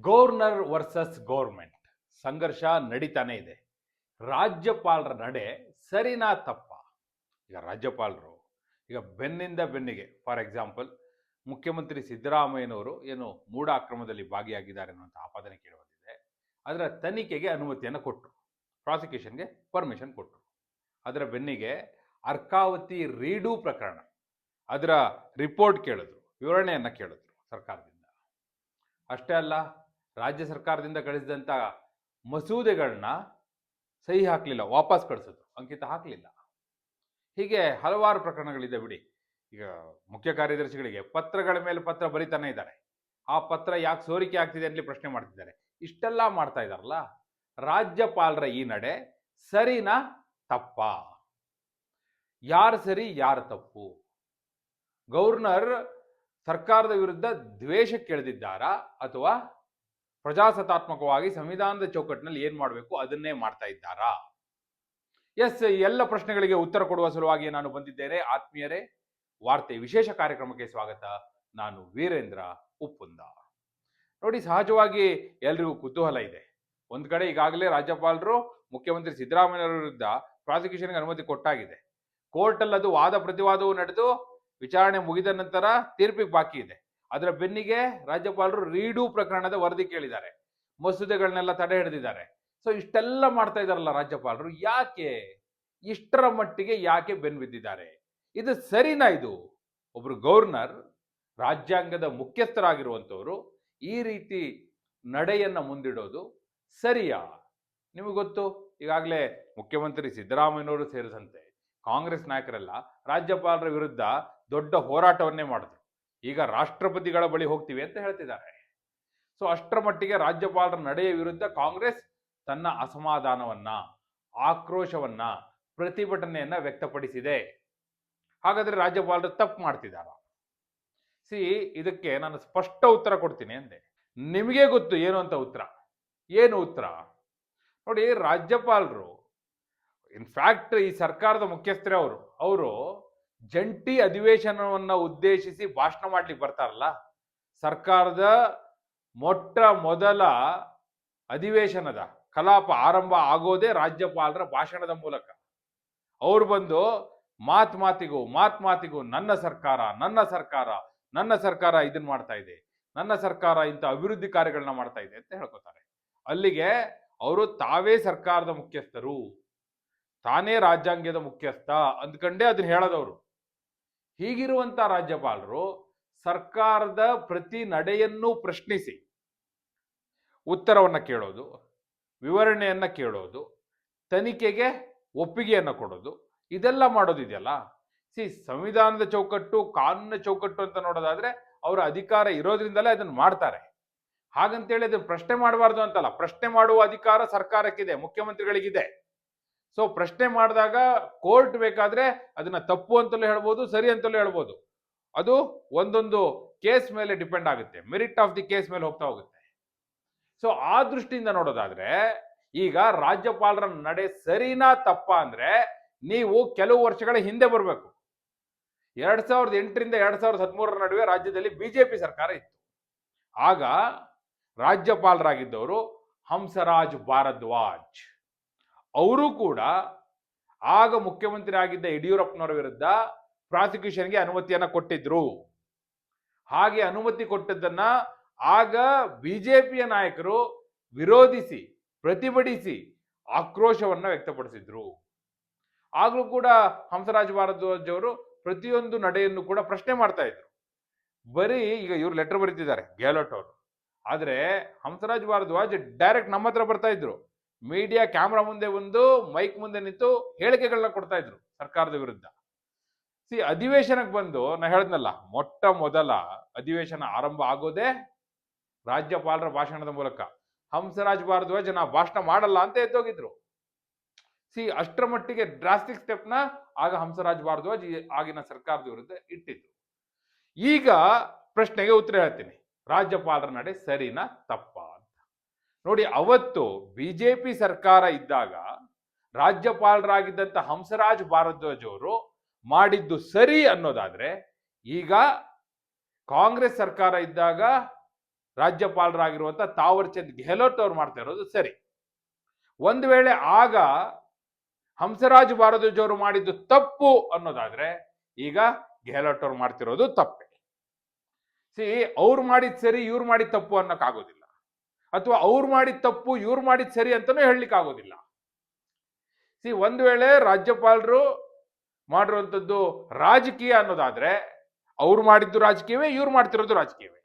Governor versus government. ಸಂಘರ್ಷ ನಡೀತಾನೆ ಇದೆ. ರಾಜ್ಯಪಾಲರ ನಡೆ ಸರಿನಾ ತಪ್ಪ? ಈಗ ರಾಜ್ಯಪಾಲರು, ಈಗ ಬೆನ್ನಿಂದ ಬೆನ್ನಿಗೆ, ಫಾರ್ ಎಕ್ಸಾಂಪಲ್, ಮುಖ್ಯಮಂತ್ರಿ ಸಿದ್ದರಾಮಯ್ಯನವರು ಏನು ಮೂಢ ಅಕ್ರಮದಲ್ಲಿ ಭಾಗಿಯಾಗಿದ್ದಾರೆ ಅನ್ನುವಂಥ ಆಪಾದನೆ ಕೇಳಿಬಂದಿದೆ. ಅದರ ತನಿಖೆಗೆ ಅನುಮತಿಯನ್ನು ಕೊಟ್ಟರು. ಪ್ರಾಸಿಕ್ಯೂಷನ್ಗೆ ಪರ್ಮಿಷನ್ ಕೊಟ್ಟರು. ಅದರ ಬೆನ್ನಿಗೆ ಅರ್ಕಾವತಿ ರೀಡು ಪ್ರಕರಣ. ಅದರ ರಿಪೋರ್ಟ್ ಕೇಳಿದ್ರು, ವಿವರಣೆಯನ್ನು ಕೇಳಿದ್ರು ಸರ್ಕಾರದಿಂದ. ಅಷ್ಟೇ ಅಲ್ಲ ರಾಜ್ಯ ಸರ್ಕಾರದಿಂದ ಕಳಿಸಿದಂಥ ಮಸೂದೆಗಳನ್ನ ಸಹಿ ಹಾಕಲಿಲ್ಲ, ವಾಪಸ್ ಕಳಿಸಿದ್ರು. ಅಂಕಿತ ಹಾಕಲಿಲ್ಲ. ಹೀಗೆ ಹಲವಾರು ಪ್ರಕರಣಗಳಿದೆ ಬಿಡಿ. ಈಗ ಮುಖ್ಯ ಕಾರ್ಯದರ್ಶಿಗಳಿಗೆ ಪತ್ರಗಳ ಮೇಲೆ ಪತ್ರ ಬರಿತಾನೆ ಇದ್ದಾರೆ. ಆ ಪತ್ರ ಯಾಕೆ ಸೋರಿಕೆ ಆಗ್ತಿದೆ ಅಂತಲೇ ಪ್ರಶ್ನೆ ಮಾಡ್ತಿದ್ದಾರೆ. ಇಷ್ಟೆಲ್ಲ ಮಾಡ್ತಾ ಇದ್ದಾರಲ್ಲ? ರಾಜ್ಯಪಾಲರ ಈ ನಡೆ ಸರಿನಾ ತಪ್ಪ? ಯಾರು ಸರಿ, ಯಾರು ತಪ್ಪು? ಗವರ್ನರ್ ಸರ್ಕಾರದ ವಿರುದ್ಧ ದ್ವೇಷ ಎಳೆದಿದ್ದಾರಾ ಅಥವಾ ಪ್ರಜಾಸತ್ತಾತ್ಮಕವಾಗಿ ಸಂವಿಧಾನದ ಚೌಕಟ್ಟಿನಲ್ಲಿ ಏನು ಮಾಡಬೇಕು? ಅದನ್ನೇ ಮಾಡ್ತಾ ಇದ್ದಾರಾ? ಎಸ್ ಎಲ್ಲ ಪ್ರಶ್ನೆಗಳಿಗೆ ಉತ್ತರ ಕೊಡುವ ಸಲುವಾಗಿ ನಾನು ಬಂದಿದ್ದೇನೆ. ಆತ್ಮೀಯರೇ, ವಾರ್ತೆ ವಿಶೇಷ ಕಾರ್ಯಕ್ರಮಕ್ಕೆ ಸ್ವಾಗತ. ನಾನು ವೀರೇಂದ್ರ ಉಪ್ಪುಂದ. ನೋಡಿ, ಸಹಜವಾಗಿ ಎಲ್ರಿಗೂ ಕುತೂಹಲ ಇದೆ. ಒಂದ್ ಕಡೆ ಈಗಾಗಲೇ ರಾಜ್ಯಪಾಲರು, ಮುಖ್ಯಮಂತ್ರಿ ಸಿದ್ದರಾಮಯ್ಯ ವಿರುದ್ಧ ಪ್ರಾಸಿಕ್ಯೂಷನ್ಗೆ ಅನುಮತಿ ಕೊಟ್ಟಾಗಿದೆ. ಕೋರ್ಟಲ್ಲಿ ಅದು ವಾದ ಪ್ರತಿವಾದವು ನಡೆದು ವಿಚಾರಣೆ ಮುಗಿದ ನಂತರ ತೀರ್ಪಿಗೆ ಬಾಕಿ ಇದೆ. ಅದರ ಬೆನ್ನಿಗೆ ರಾಜ್ಯಪಾಲರು ರೀಡು ಪ್ರಕರಣದ ವರದಿ ಕೇಳಿದ್ದಾರೆ. ಮಸೂದೆಗಳನ್ನೆಲ್ಲ ತಡೆ ಹಿಡಿದಿದ್ದಾರೆ. ಸೊ ಇಷ್ಟೆಲ್ಲ ಮಾಡ್ತಾ ಇದಾರಲ್ಲ ರಾಜ್ಯಪಾಲರು, ಯಾಕೆ? ಇಷ್ಟರ ಮಟ್ಟಿಗೆ ಯಾಕೆ ಬೆನ್ ಬಿದ್ದಿದ್ದಾರೆ? ಇದು ಸರಿನಾ ಇದು? ಒಬ್ರು ಗವರ್ನರ್ ರಾಜ್ಯಾಂಗದ ಮುಖ್ಯಸ್ಥರಾಗಿರುವಂಥವ್ರು, ಈ ರೀತಿ ನಡೆಯನ್ನ ಮುಂದಿಡೋದು ಸರಿಯಾ? ನಿಮಗೆ ಗೊತ್ತು? ಈಗಾಗಲೇ ಮುಖ್ಯಮಂತ್ರಿ ಸಿದ್ದರಾಮಯ್ಯನವರು ಸೇರಿದಂತೆ ಕಾಂಗ್ರೆಸ್ ನಾಯಕರೆಲ್ಲ ರಾಜ್ಯಪಾಲರ ವಿರುದ್ಧ ದೊಡ್ಡ ಹೋರಾಟವನ್ನೇ ಮಾಡಿದ್ರು ಈಗ ರಾಷ್ಟ್ರಪತಿಗಳ ಬಳಿ ಹೋಗ್ತೀವಿ ಅಂತ ಹೇಳ್ತಿದ್ದಾರೆ. ಸೊ ಅಷ್ಟರ ಮಟ್ಟಿಗೆ ರಾಜ್ಯಪಾಲರ ನಡೆಯ ವಿರುದ್ಧ ಕಾಂಗ್ರೆಸ್ ತನ್ನ ಅಸಮಾಧಾನವನ್ನ, ಆಕ್ರೋಶವನ್ನ, ಪ್ರತಿಭಟನೆಯನ್ನ ವ್ಯಕ್ತಪಡಿಸಿದೆ. ಹಾಗಾದ್ರೆ ರಾಜ್ಯಪಾಲರು ತಪ್ಪು ಮಾಡ್ತಿದ್ದಾರ? ಸಿ ಇದಕ್ಕೆ ನಾನು ಸ್ಪಷ್ಟ ಉತ್ತರ ಕೊಡ್ತೀನಿ ಅಂದೆ. ನಿಮಗೆ ಗೊತ್ತು ಏನು ಅಂತ ಉತ್ತರ? ಏನು ಉತ್ತರ? ನೋಡಿ, ರಾಜ್ಯಪಾಲರು ಇನ್ಫ್ಯಾಕ್ಟ್ ಈ ಸರ್ಕಾರದ ಮುಖ್ಯಸ್ಥರೇ ಅವರು. ಅವರು ಜಂಟಿ ಅಧಿವೇಶನವನ್ನ ಉದ್ದೇಶಿಸಿ ಭಾಷಣ ಮಾಡ್ಲಿಕ್ಕೆ ಬರ್ತಾರಲ್ಲ, ಸರ್ಕಾರದ ಮೊಟ್ಟ ಮೊದಲ ಅಧಿವೇಶನದ ಕಲಾಪ ಆರಂಭ ಆಗೋದೇ ರಾಜ್ಯಪಾಲರ ಭಾಷಣದ ಮೂಲಕ. ಅವ್ರು ಬಂದು, ಮಾತ್ ಮಾತಿಗೂ ಮಾತ್ ಮಾತಿಗೂ, ನನ್ನ ಸರ್ಕಾರ ನನ್ನ ಸರ್ಕಾರ ನನ್ನ ಸರ್ಕಾರ ಇದನ್ನ ಮಾಡ್ತಾ ಇದೆ, ನನ್ನ ಸರ್ಕಾರ ಇಂಥ ಅಭಿವೃದ್ಧಿ ಕಾರ್ಯಗಳನ್ನ ಮಾಡ್ತಾ ಇದೆ ಅಂತ ಹೇಳ್ಕೊತಾರೆ. ಅಲ್ಲಿಗೆ ಅವರು ತಾವೇ ಸರ್ಕಾರದ ಮುಖ್ಯಸ್ಥರು, ತಾನೇ ರಾಜ್ಯಾಂಗದ ಮುಖ್ಯಸ್ಥ ಅಂದ್ಕಂಡೇ ಅದನ್ನ ಹೇಳೋದವರು. ಹೀಗಿರುವಂತ ರಾಜ್ಯಪಾಲರು ಸರ್ಕಾರದ ಪ್ರತಿ ನಡೆಯನ್ನು ಪ್ರಶ್ನಿಸಿ ಉತ್ತರವನ್ನು ಕೇಳೋದು, ವಿವರಣೆಯನ್ನು ಕೇಳೋದು, ತನಿಖೆಗೆ ಒಪ್ಪಿಗೆಯನ್ನು ಕೊಡೋದು, ಇದೆಲ್ಲ ಮಾಡೋದಿದೆಯಲ್ಲ ಸಿ, ಸಂವಿಧಾನದ ಚೌಕಟ್ಟು, ಕಾನೂನಿನ ಚೌಕಟ್ಟು ಅಂತ ನೋಡೋದಾದ್ರೆ ಅವರ ಅಧಿಕಾರ ಇರೋದ್ರಿಂದಲೇ ಅದನ್ನು ಮಾಡ್ತಾರೆ. ಹಾಗಂತೇಳಿ ಅದನ್ನು ಪ್ರಶ್ನೆ ಮಾಡಬಾರ್ದು ಅಂತಲ್ಲ, ಪ್ರಶ್ನೆ ಮಾಡುವ ಅಧಿಕಾರ ಸರ್ಕಾರಕ್ಕಿದೆ, ಮುಖ್ಯಮಂತ್ರಿಗಳಿಗಿದೆ. ಸೊ ಪ್ರಶ್ನೆ ಮಾಡಿದಾಗ ಕೋರ್ಟ್ ಬೇಕಾದ್ರೆ ಅದನ್ನ ತಪ್ಪು ಅಂತಲೂ ಹೇಳ್ಬೋದು, ಸರಿ ಅಂತಲೂ ಹೇಳ್ಬೋದು. ಅದು ಒಂದೊಂದು ಕೇಸ್ ಮೇಲೆ ಡಿಪೆಂಡ್ ಆಗುತ್ತೆ. ಮೆರಿಟ್ ಆಫ್ ದಿ ಕೇಸ್ ಮೇಲೆ ಹೋಗ್ತಾ ಹೋಗುತ್ತೆ. ಸೊ ಆ ದೃಷ್ಟಿಯಿಂದ ನೋಡೋದಾದ್ರೆ, ಈಗ ರಾಜ್ಯಪಾಲರ ನಡೆ ಸರಿನಾ ತಪ್ಪ ಅಂದ್ರೆ ನೀವು ಕೆಲವು ವರ್ಷಗಳ ಹಿಂದೆ ಬರಬೇಕು. ಎರಡ್ ಸಾವಿರದ ಎಂಟರಿಂದ ಎರಡ್ ಸಾವಿರದ ಹದಿಮೂರರ ನಡುವೆ ರಾಜ್ಯದಲ್ಲಿ ಬಿಜೆಪಿ ಸರ್ಕಾರ ಇತ್ತು. ಆಗ ರಾಜ್ಯಪಾಲರಾಗಿದ್ದವರು ಹಂಸರಾಜ್ ಭಾರದ್ವಾಜ್. ಅವರು ಕೂಡ ಆಗ ಮುಖ್ಯಮಂತ್ರಿ ಆಗಿದ್ದ ಯಡಿಯೂರಪ್ಪನವರ ವಿರುದ್ಧ ಪ್ರಾಸಿಕ್ಯೂಷನ್ಗೆ ಅನುಮತಿಯನ್ನ ಕೊಟ್ಟಿದ್ರು. ಹಾಗೆ ಅನುಮತಿ ಕೊಟ್ಟದ್ದನ್ನ ಆಗ ಬಿಜೆಪಿಯ ನಾಯಕರು ವಿರೋಧಿಸಿ, ಪ್ರತಿಭಟಿಸಿ ಆಕ್ರೋಶವನ್ನ ವ್ಯಕ್ತಪಡಿಸಿದ್ರು. ಆಗಲೂ ಕೂಡ ಹಂಸರಾಜ್ ಭಾರದ್ವಾಜ್ ಅವರು ಪ್ರತಿಯೊಂದು ನಡೆಯನ್ನು ಕೂಡ ಪ್ರಶ್ನೆ ಮಾಡ್ತಾ ಇದ್ರು. ಬರೀ ಈಗ ಇವರು ಲೆಟರ್ ಬರೀತಿದ್ದಾರೆ ಗೆಹ್ಲೋಟ್ ಅವರು. ಆದ್ರೆ ಹಂಸರಾಜ್ ಭಾರದ್ವಾಜ್ ಡೈರೆಕ್ಟ್ ನಮ್ಮ ಹತ್ರ ಬರ್ತಾ ಇದ್ರು. ಮೀಡಿಯಾ ಕ್ಯಾಮ್ರಾ ಮುಂದೆ ಬಂದು ಮೈಕ್ ಮುಂದೆ ನಿಂತು ಹೇಳಿಕೆಗಳನ್ನ ಕೊಡ್ತಾ ಇದ್ರು ಸರ್ಕಾರದ ವಿರುದ್ಧ. ಸಿ ಅಧಿವೇಶನಕ್ಕೆ ಬಂದು ನಾ ಹೇಳದ್ನಲ್ಲ, ಮೊಟ್ಟ ಮೊದಲ ಅಧಿವೇಶನ ಆರಂಭ ಆಗೋದೇ ರಾಜ್ಯಪಾಲರ ಭಾಷಣದ ಮೂಲಕ. ಹಂಸರಾಜ್ ಭಾರದ್ವಾಜ್ ನಾ ಭಾಷಣ ಮಾಡಲ್ಲ ಅಂತ ಎದ್ದೋಗಿದ್ರು. ಸಿ ಅಷ್ಟರ ಮಟ್ಟಿಗೆ ಡ್ರಾಸ್ಟಿಕ್ ಸ್ಟೆಪ್ನ ಆಗ ಹಂಸರಾಜ್ ಭಾರದ್ವಾಜ್ ಆಗಿನ ಸರ್ಕಾರದ ವಿರುದ್ಧ ಇಟ್ಟಿದ್ರು. ಈಗ ಪ್ರಶ್ನೆಗೆ ಉತ್ತರ ಹೇಳ್ತೀನಿ. ರಾಜ್ಯಪಾಲರ ನಡೆ ಸರಿನಾ ತಪ್ಪ? ನೋಡಿ, ಅವತ್ತು ಬಿಜೆಪಿ ಸರ್ಕಾರ ಇದ್ದಾಗ ರಾಜ್ಯಪಾಲರಾಗಿದ್ದಂತ ಹಂಸರಾಜ್ ಭಾರದ್ವಾಜ್ ಅವರು ಮಾಡಿದ್ದು ಸರಿ ಅನ್ನೋದಾದ್ರೆ, ಈಗ ಕಾಂಗ್ರೆಸ್ ಸರ್ಕಾರ ಇದ್ದಾಗ ರಾಜ್ಯಪಾಲರಾಗಿರುವಂತ ತಾವರ್ ಚಂದ್ ಗೆಹ್ಲೋಟ್ ಅವ್ರು ಮಾಡ್ತಾ ಇರೋದು ಸರಿ. ಒಂದು ವೇಳೆ ಆಗ ಹಂಸರಾಜ್ ಭಾರದ್ವಾಜ್ ಅವರು ಮಾಡಿದ್ದು ತಪ್ಪು ಅನ್ನೋದಾದ್ರೆ, ಈಗ ಗೆಹ್ಲೋಟ್ ಅವ್ರು ಮಾಡ್ತಿರೋದು ತಪ್ಪೆ. ಸಿ ಅವ್ರು ಮಾಡಿದ್ ಸರಿ, ಇವ್ರು ಮಾಡಿದ ತಪ್ಪು ಅನ್ನಕ್ಕಾಗೋದಿಲ್ಲ. ಅಥವಾ ಅವ್ರು ಮಾಡಿದ ತಪ್ಪು, ಇವ್ರು ಮಾಡಿದ ಸರಿ ಅಂತಾನೂ ಹೇಳಲಿಕ್ಕೆ ಆಗೋದಿಲ್ಲ. ಸಿ ಒಂದು ವೇಳೆ ರಾಜ್ಯಪಾಲರು ಮಾಡಿರುವಂಥದ್ದು ರಾಜಕೀಯ ಅನ್ನೋದಾದ್ರೆ ಅವ್ರು ಮಾಡಿದ್ದು ರಾಜಕೀಯವೇ, ಇವ್ರು ಮಾಡ್ತಿರೋದು ರಾಜಕೀಯವೇ?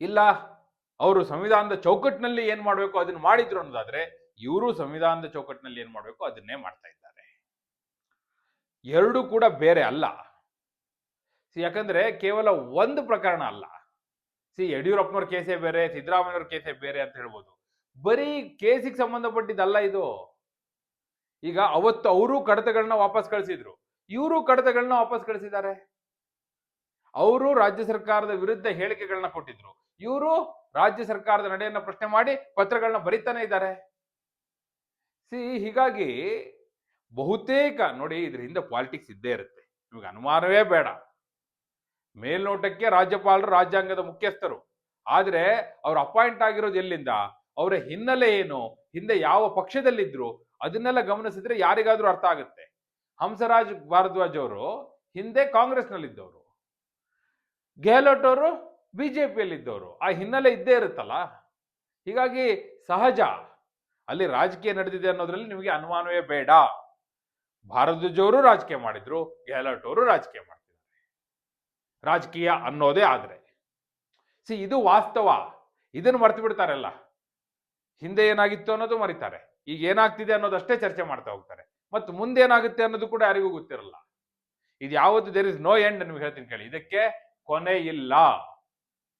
ಇಲ್ಲ, ಅವರು ಸಂವಿಧಾನದ ಚೌಕಟ್ಟಿನಲ್ಲಿ ಏನ್ ಮಾಡಬೇಕು ಅದನ್ನ ಮಾಡಿದ್ರು ಅನ್ನೋದಾದ್ರೆ ಇವರು ಸಂವಿಧಾನದ ಚೌಕಟ್ಟಿನಲ್ಲಿ ಏನ್ ಮಾಡಬೇಕು ಅದನ್ನೇ ಮಾಡ್ತಾ ಇದ್ದಾರೆ. ಎರಡೂ ಕೂಡ ಬೇರೆ ಅಲ್ಲ. ಯಾಕಂದ್ರೆ ಕೇವಲ ಒಂದು ಪ್ರಕರಣ ಅಲ್ಲ. ಸಿ ಯಡಿಯೂರಪ್ಪನವ್ರ ಕೇಸೇ ಬೇರೆ ಸಿದ್ದರಾಮಯ್ಯವ್ರ ಕೇಸೇ ಬೇರೆ ಅಂತ ಹೇಳ್ಬೋದು. ಬರೀ ಕೇಸಿಗೆ ಸಂಬಂಧಪಟ್ಟಿದ್ದಲ್ಲ ಇದು. ಈಗ ಅವತ್ತು ಅವರು ಕಡತಗಳನ್ನ ವಾಪಸ್ ಕಳಿಸಿದ್ರು. ಇವರು ಕಡತಗಳನ್ನ ವಾಪಸ್ ಕಳಿಸಿದ್ದಾರೆ. ಅವರು ರಾಜ್ಯ ಸರ್ಕಾರದ ವಿರುದ್ಧ ಹೇಳಿಕೆಗಳನ್ನ ಕೊಟ್ಟಿದ್ರು. ಇವರು ರಾಜ್ಯ ಸರ್ಕಾರದ ನಡೆಯನ್ನ ಪ್ರಶ್ನೆ ಮಾಡಿ ಪತ್ರಗಳನ್ನ ಬರೀತಾನೆ ಇದ್ದಾರೆ. ಸಿ, ಹೀಗಾಗಿ ಬಹುತೇಕ ನೋಡಿ ಇದರಿಂದ ಪಾಲಿಟಿಕ್ಸ್ ಇದ್ದೇ ಇರುತ್ತೆ. ನಿಮಗೆ ಅನುಮಾನವೇ ಬೇಡ. ಮೇಲ್ನೋಟಕ್ಕೆ ರಾಜ್ಯಪಾಲರು ರಾಜ್ಯಾಂಗದ ಮುಖ್ಯಸ್ಥರು. ಆದ್ರೆ ಅವ್ರು ಅಪಾಯಿಂಟ್ ಆಗಿರೋದು ಎಲ್ಲಿಂದ? ಅವರ ಹಿನ್ನೆಲೆ ಏನು? ಹಿಂದೆ ಯಾವ ಪಕ್ಷದಲ್ಲಿದ್ರು? ಅದನ್ನೆಲ್ಲ ಗಮನಿಸಿದ್ರೆ ಯಾರಿಗಾದ್ರೂ ಅರ್ಥ ಆಗುತ್ತೆ. ಹಂಸರಾಜ್ ಭಾರದ್ವಾಜ್ ಅವರು ಹಿಂದೆ ಕಾಂಗ್ರೆಸ್ನಲ್ಲಿದ್ದವರು. ಗೆಹ್ಲೋಟ್ ಅವರು ಬಿಜೆಪಿಯಲ್ಲಿದ್ದವರು. ಆ ಹಿನ್ನೆಲೆ ಇದ್ದೇ ಇರುತ್ತಲ್ಲ? ಹೀಗಾಗಿ ಸಹಜ. ಅಲ್ಲಿ ರಾಜಕೀಯ ನಡೆದಿದೆ ಅನ್ನೋದ್ರಲ್ಲಿ ನಿಮಗೆ ಅನುಮಾನವೇ ಬೇಡ. ಭಾರದ್ವಾಜ್ ಅವರು ರಾಜಕೀಯ ಮಾಡಿದ್ರು, ಗೆಹ್ಲೋಟ್ ಅವರು ರಾಜಕೀಯ ಮಾಡ್ತಿದ್ದಾರೆ ರಾಜಕೀಯ ಅನ್ನೋದೇ ಆದರೆ. ಸಿ ಇದು ವಾಸ್ತವ. ಇದನ್ನು ಮರ್ತು ಬಿಡ್ತಾರಲ್ಲ ಹಿಂದೆ ಏನಾಗಿತ್ತು ಅನ್ನೋದು ಮರಿತಾರೆ. ಈಗ ಏನಾಗ್ತಿದೆ ಅನ್ನೋದಷ್ಟೇ ಚರ್ಚೆ ಮಾಡ್ತಾ ಹೋಗ್ತಾರೆ. ಮತ್ತು ಮುಂದೆ ಏನಾಗುತ್ತೆ ಅನ್ನೋದು ಕೂಡ ಯಾರಿಗೂ ಗೊತ್ತಿರಲ್ಲ. ಇದು ಯಾವತ್ತು ದೇರ್ ಇಸ್ ನೋ ಎಂಡ್ ನಿಮ್ಗೆ ಹೇಳ್ತೀನಿ ಕೇಳಿ. ಇದಕ್ಕೆ ಕೊನೆ ಇಲ್ಲ.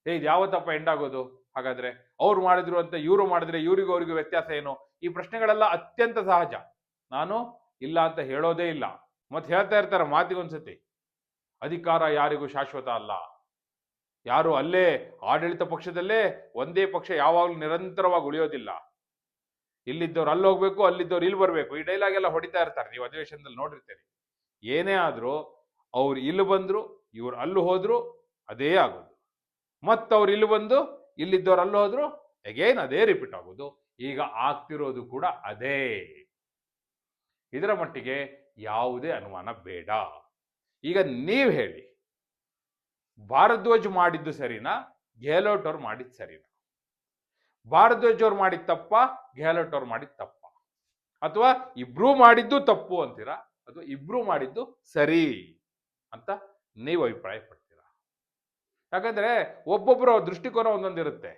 ಏ, ಇದು ಯಾವತ್ತಪ್ಪ ಎಂಡ್ ಆಗೋದು? ಹಾಗಾದ್ರೆ ಅವ್ರು ಮಾಡಿದ್ರು ಅಂತ ಇವರು ಮಾಡಿದ್ರೆ ಇವರಿಗೂ ಅವ್ರಿಗೂ ವ್ಯತ್ಯಾಸ ಏನು? ಈ ಪ್ರಶ್ನೆಗಳೆಲ್ಲ ಅತ್ಯಂತ ಸಹಜ. ನಾನು ಇಲ್ಲ ಅಂತ ಹೇಳೋದೇ ಇಲ್ಲ. ಮತ್ತೆ ಹೇಳ್ತಾ ಇರ್ತಾರೆ ಮಾತಿಗೊಂದ್ಸತಿ. ಅಧಿಕಾರ ಯಾರಿಗೂ ಶಾಶ್ವತ ಅಲ್ಲ. ಯಾರು ಅಲ್ಲೇ ಆಡಳಿತ ಪಕ್ಷದಲ್ಲೇ ಒಂದೇ ಪಕ್ಷ ಯಾವಾಗಲೂ ನಿರಂತರವಾಗಿ ಉಳಿಯೋದಿಲ್ಲ. ಇಲ್ಲಿದ್ದವ್ರು ಅಲ್ಲಿ ಹೋಗ್ಬೇಕು ಅಲ್ಲಿದ್ದವ್ರು ಇಲ್ಲಿ ಬರಬೇಕು. ಈ ಡೈಲಾಗ್ ಎಲ್ಲ ಹೊಡಿತಾ ಇರ್ತಾರೆ. ನೀವು ಅಧಿವೇಶನದಲ್ಲಿ ನೋಡಿರ್ತೀರಿ. ಏನೇ ಆದ್ರೂ ಅವ್ರು ಇಲ್ಲಿ ಬಂದ್ರು, ಇವ್ರು ಅಲ್ಲಿ ಹೋದ್ರು, ಅದೇ ಆಗೋದು. ಮತ್ತವ್ರು ಇಲ್ಲಿ ಬಂದು, ಇಲ್ಲಿದ್ದವ್ರು ಅಲ್ಲಿ ಹೋದ್ರು ಅಗೇನ್ ಅದೇ ರಿಪೀಟ್ ಆಗೋದು. ಈಗ ಆಗ್ತಿರೋದು ಕೂಡ ಅದೇ. ಇದರ ಮಟ್ಟಿಗೆ ಯಾವುದೇ ಅನುಮಾನ ಬೇಡ. ಈಗ ನೀವು ಹೇಳಿ. ಭಾರದ್ವಾಜ್ ಮಾಡಿದ್ದು ಸರಿನಾ? ಗೆಹ್ಲೋಟ್ ಅವ್ರು ಮಾಡಿದ್ದು ಸರಿನಾ? ಭಾರದ್ವಾಜ್ ಅವ್ರು ಮಾಡಿದ ತಪ್ಪ? ಗೆಹ್ಲೋಟ್ ಅವ್ರು ಮಾಡಿದ ತಪ್ಪ? ಅಥವಾ ಇಬ್ರು ಮಾಡಿದ್ದು ತಪ್ಪು ಅಂತೀರಾ? ಅಥವಾ ಇಬ್ರು ಮಾಡಿದ್ದು ಸರಿ ಅಂತ ನೀವು ಅಭಿಪ್ರಾಯ ಪಡ್ತೀರಾ ಯಾಕಂದ್ರೆ ಒಬ್ಬೊಬ್ಬರ ದೃಷ್ಟಿಕೋನ ಒಂದೊಂದಿರುತ್ತೆ.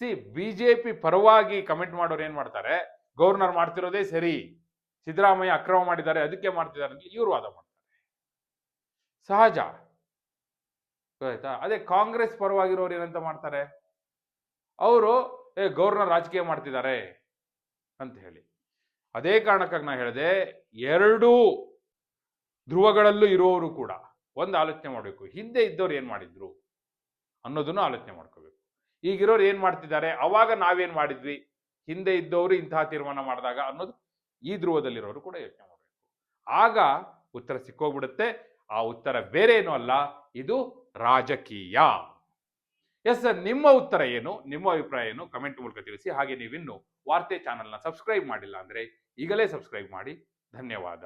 ಸಿ, ಬಿಜೆಪಿ ಪರವಾಗಿ ಕಮೆಂಟ್ ಮಾಡೋರು ಏನ್ ಮಾಡ್ತಾರೆ? ಗವರ್ನರ್ ಮಾಡ್ತಿರೋದೇ ಸರಿ. ಸಿದ್ದರಾಮಯ್ಯ ಅಕ್ರಮ ಮಾಡಿದ್ದಾರೆ, ಅದಕ್ಕೆ ಮಾಡ್ತಿದ್ದಾರೆ ಅಂತ ಇವರು ವಾದ ಮಾಡ್ತಾರೆ. ಸಹಜ. ಆಯ್ತಾ? ಅದೇ ಕಾಂಗ್ರೆಸ್ ಪರವಾಗಿರೋರು ಏನಂತ ಮಾಡ್ತಾರೆ? ಅವರು, ಏ ಗೌರ್ನರ್ ರಾಜಕೀಯ ಮಾಡ್ತಿದ್ದಾರೆ ಅಂತ ಹೇಳಿ. ಅದೇ ಕಾರಣಕ್ಕಾಗಿ ನಾ ಹೇಳಿದೆ, ಎರಡೂ ಧ್ರುವಗಳಲ್ಲೂ ಇರೋರು ಕೂಡ ಒಂದು ಆಲೋಚನೆ ಮಾಡಬೇಕು. ಹಿಂದೆ ಇದ್ದವ್ರು ಏನು ಮಾಡಿದ್ರು ಅನ್ನೋದನ್ನು ಆಲೋಚನೆ ಮಾಡ್ಕೋಬೇಕು. ಈಗಿರೋರು ಏನು ಮಾಡ್ತಿದ್ದಾರೆ? ಅವಾಗ ನಾವೇನು ಮಾಡಿದ್ವಿ? ಹಿಂದೆ ಇದ್ದವರು ಇಂತಹ ತೀರ್ಮಾನ ಮಾಡಿದಾಗ ಅನ್ನೋದು ಈ ಧ್ರುವದಲ್ಲಿರೋರು ಕೂಡ ಯೋಚನೆ ಮಾಡಬೇಕು. ಆಗ ಉತ್ತರ ಸಿಕ್ಕೋಗ್ಬಿಡುತ್ತೆ. ಆ ಉತ್ತರ ಬೇರೆ ಏನೂ ಅಲ್ಲ, ಇದು ರಾಜಕೀಯ. ಎಸ್ ಸರ್, ನಿಮ್ಮ ಉತ್ತರ ಏನು? ನಿಮ್ಮ ಅಭಿಪ್ರಾಯ ಏನು? ಕಮೆಂಟ್ ಮೂಲಕ ತಿಳಿಸಿ. ಹಾಗೆ ನೀವಿನ್ನು ವಾರ್ತೆ ಚಾನಲ್ನ ಸಬ್ಸ್ಕ್ರೈಬ್ ಮಾಡಿಲ್ಲ ಅಂದ್ರೆ ಈಗಲೇ ಸಬ್ಸ್ಕ್ರೈಬ್ ಮಾಡಿ. ಧನ್ಯವಾದ.